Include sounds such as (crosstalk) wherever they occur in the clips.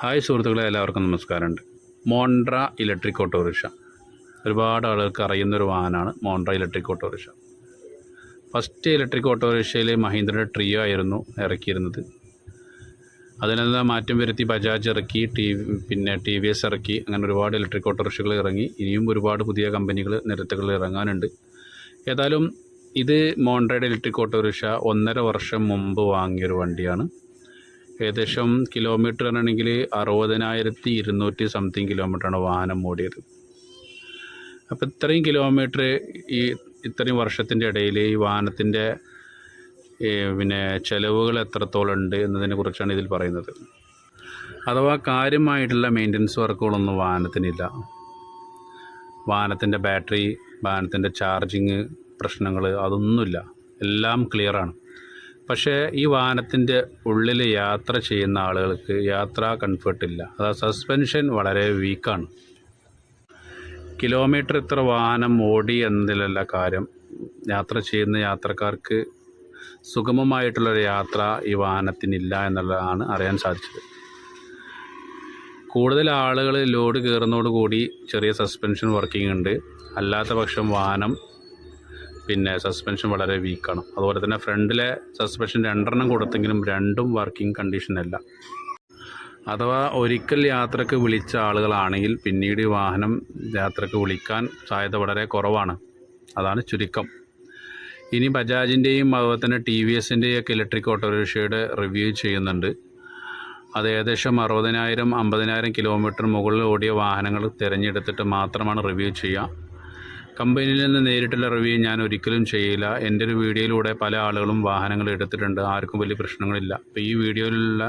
Hi സുഹൃത്തുക്കളെ എല്ലാവർക്കും നമസ്കാരമുണ്ട്. Montra electric autorickshaw. ഒരുപാട് ആളുകൾക്ക് അറിയുന്നൊരു വാഹനമാണ് Montra electric autorickshaw. First electric ഓട്ടോറിക്ഷയിൽ മഹീന്ദ്രയുടെ ട്രിയോ ആയിരുന്നു ഇറക്കിയിരുന്നത്. അതിനെന്താ മാറ്റം വരുത്തി ബജാജ് ഇറക്കി ടി പിന്നെ ടി വി എസ് ഇറക്കി അങ്ങനെ ഒരുപാട് ഇലക്ട്രിക് ഓട്ടോറിക്ഷകൾ ഇറങ്ങി. ഇനിയും ഒരുപാട് പുതിയ കമ്പനികൾ നിരത്തുകൾ ഇറങ്ങാനുണ്ട്. ഏതായാലും ഇത് മോണ്ട്രയുടെ ഇലക്ട്രിക് ഓട്ടോറിക്ഷ ഒന്നര വർഷം മുമ്പ് വാങ്ങിയൊരു വണ്ടിയാണ്. ഏകദേശം കിലോമീറ്റർ ആണെങ്കിൽ അറുപതിനായിരത്തി ഇരുന്നൂറ്റി സംതിങ് കിലോമീറ്ററാണ് വാഹനം ഓടിയത്. അപ്പോൾ ഇത്രയും കിലോമീറ്റർ ഈ ഇത്രയും വർഷത്തിന്റെ ഇടയിൽ ഈ വാഹനത്തിന്റെ പിന്നെ ചിലവുകൾ എത്രത്തോളം ഉണ്ട് എന്നതിനെ കുറിച്ചാണ് ഇതിൽ പറയുന്നത്. അഥവാ കാര്യമായിട്ടുള്ള മെയിന്റനൻസ് വർക്കുകളൊന്നും വാഹനത്തിനില്ല. വാഹനത്തിന്റെ ബാറ്ററി വാഹനത്തിന്റെ ചാർജിങ് പ്രശ്നങ്ങൾ അതൊന്നുമില്ല. എല്ലാം ക്ലിയറാണ് പക്ഷേ ഈ വാഹനത്തിന്റെ ഉള്ളിൽ യാത്ര ചെയ്യുന്ന ആളുകൾക്ക് യാത്രാ കംഫർട്ട് ഇല്ല. അതായത് സസ്പെൻഷൻ വളരെ വീക്കാണ് കിലോമീറ്റർ ഇത്ര വാഹനം ഓടി എന്നതിലല്ല കാര്യം. യാത്ര ചെയ്യുന്ന യാത്രക്കാർക്ക് സുഗമമായിട്ടുള്ളൊരു യാത്ര ഈ വാഹനത്തിനില്ല എന്നുള്ളതാണ് അറിയാൻ സാധിച്ചത്. കൂടുതൽ ആളുകൾ ലോഡ് കയറുന്നതോടുകൂടി ചെറിയ സസ്പെൻഷൻ വർക്കിംഗ് ഉണ്ട്. അല്ലാത്ത പക്ഷം വാഹനം പിന്നെ സസ്പെൻഷൻ വളരെ വീക്കാണ് അതുപോലെ തന്നെ ഫ്രണ്ടിലെ സസ്പെൻഷൻ രണ്ടെണ്ണം കൊടുത്തെങ്കിലും രണ്ടും വർക്കിംഗ് കണ്ടീഷനല്ല അഥവാ ഒരിക്കൽ യാത്രയ്ക്ക് വിളിച്ച ആളുകളാണെങ്കിൽ പിന്നീട് വാഹനം യാത്രയ്ക്ക് വിളിക്കാൻ സാധ്യത വളരെ കുറവാണ്. അതാണ് ചുരുക്കം. ഇനി ബജാജിന്റെയും അതുപോലെ തന്നെ ടി വി എസിന്റെയും ഒക്കെ ഇലക്ട്രിക് ഓട്ടോറിക്ഷയുടെ റിവ്യൂ ചെയ്യുന്നുണ്ട്. അത് ഏകദേശം അറുപതിനായിരം അമ്പതിനായിരം കിലോമീറ്റർ മുകളിൽ ഓടിയ വാഹനങ്ങൾ തിരഞ്ഞെടുത്തിട്ട് മാത്രമാണ് റിവ്യൂ ചെയ്യുക. കമ്പനിയിൽ നിന്ന് നേരിട്ടുള്ള റിവ്യൂ ഞാൻ ഒരിക്കലും ചെയ്യില്ല. എന്റെ ഒരു വീഡിയോയിലൂടെ പല ആളുകളും വാഹനങ്ങൾ എടുത്തിട്ടുണ്ട്. ആർക്കും വലിയ പ്രശ്നങ്ങളില്ല. അപ്പോൾ ഈ വീഡിയോയിലുള്ള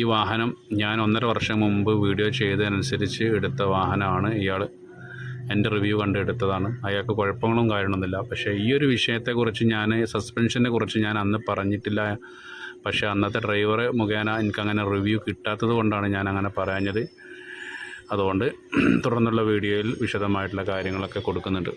ഈ വാഹനം ഞാൻ ഒന്നര വർഷം മുമ്പ് വീഡിയോ ചെയ്തതനുസരിച്ച് എടുത്ത വാഹനമാണ് ഇയാൾ എന്റെ റിവ്യൂ കണ്ടെടുത്തതാണ്. അയാൾക്ക് കുഴപ്പങ്ങളും കാര്യമൊന്നുമില്ല പക്ഷേ ഈ ഒരു വിഷയത്തെക്കുറിച്ച് ഞാൻ സസ്പെൻഷനെ കുറിച്ച് ഞാൻ അന്ന് പറഞ്ഞിട്ടില്ല. പക്ഷേ അന്നത്തെ ഡ്രൈവർ മുഖേന എനിക്കങ്ങനെ റിവ്യൂ കിട്ടാത്തത് കൊണ്ടാണ് ഞാൻ അങ്ങനെ പറയാഞ്ഞത്. അതുകൊണ്ട് (clears throat) തുടർന്നുള്ള വീഡിയോയിൽ വിശദമായിട്ടുള്ള കാര്യങ്ങളൊക്കെ കൊടുക്കുന്നുണ്ട്.